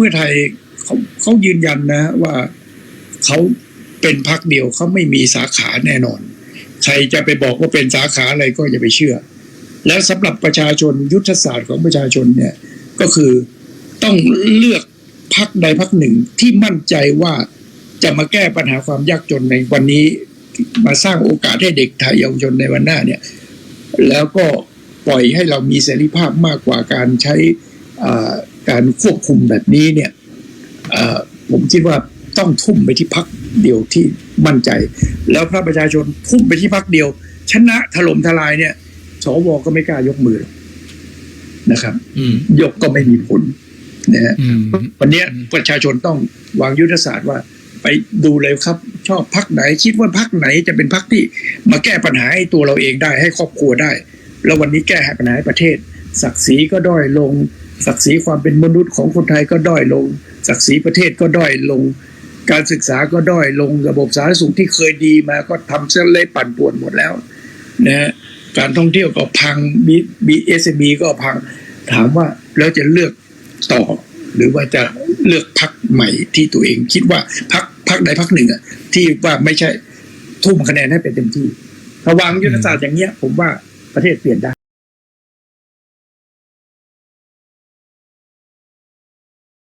พื่อไทยเขาเขายืนยันนะว่าเขาเป็นพักเดียวเขาไม่มีสาขาแน่นอน ใครจะไปบอกว่าเป็นสาขาอะไรก็อย่าไปเชื่อ แล้วสำหรับประชาชนยุทธศาสตร์ของประชาชนเนี่ยก็คือต้องเลือกพักใดพักหนึ่งที่มั่นใจว่าจะมาแก้ปัญหาความยากจนในวันนี้ มาสร้างโอกาสให้เด็กไทยเยาวชนในวันหน้าเนี่ย แล้วก็ปล่อยให้เรามีเสรีภาพมากกว่าการใช้อ่า การควบคุมแบบนี้เนี่ยอ่าผมคิดว่าต้องทุ่มไปที่พักเดียวที่มั่นใจ แล้วพระประชาชนทุ่มไปที่พักเดียว ชนะถล่มทลายเนี่ยสวก็ไม่กล้ายกมือหรอกนะครับอืมยกก็ไม่มีผลนะฮะอืมวันเนี้ยประชาชนต้องวางยุทธศาสตร์ว่า ไปดูเลยครับ ชอบพักไหน คิดว่าพักไหนจะเป็นพักที่มาแก้ปัญหาให้ตัวเราเองได้ให้ครอบครัวได้ แล้ววันนี้แก้ปัญหาให้ประเทศ ศักดิ์ศรีก็ด้อยลง ศักดิ์ศรีความเป็นมนุษย์ของคนไทยก็ด้อยลง ศักดิ์ศรีประเทศก็ด้อยลง การศึกษาก็ด้อยลงระบบสาธารณสุขที่เคยดีมาก็ทำเส้นเละปั่นป่วนหมดแล้วนะฮะการท่องเที่ยวก็พังบีบีเอสบีก็พังถามว่าแล้วจะเลือกต่อ หรือว่าจะเลือกพักใหม่ที่ตัวเองคิดว่าพักพักใดพักหนึ่งอะที่ว่าไม่ใช่ทุ่มคะแนนให้เป็นเต็มที่ถ้าวางยุทธศาสตร์อย่างเงี้ย ผมว่าประเทศเปลี่ยนได้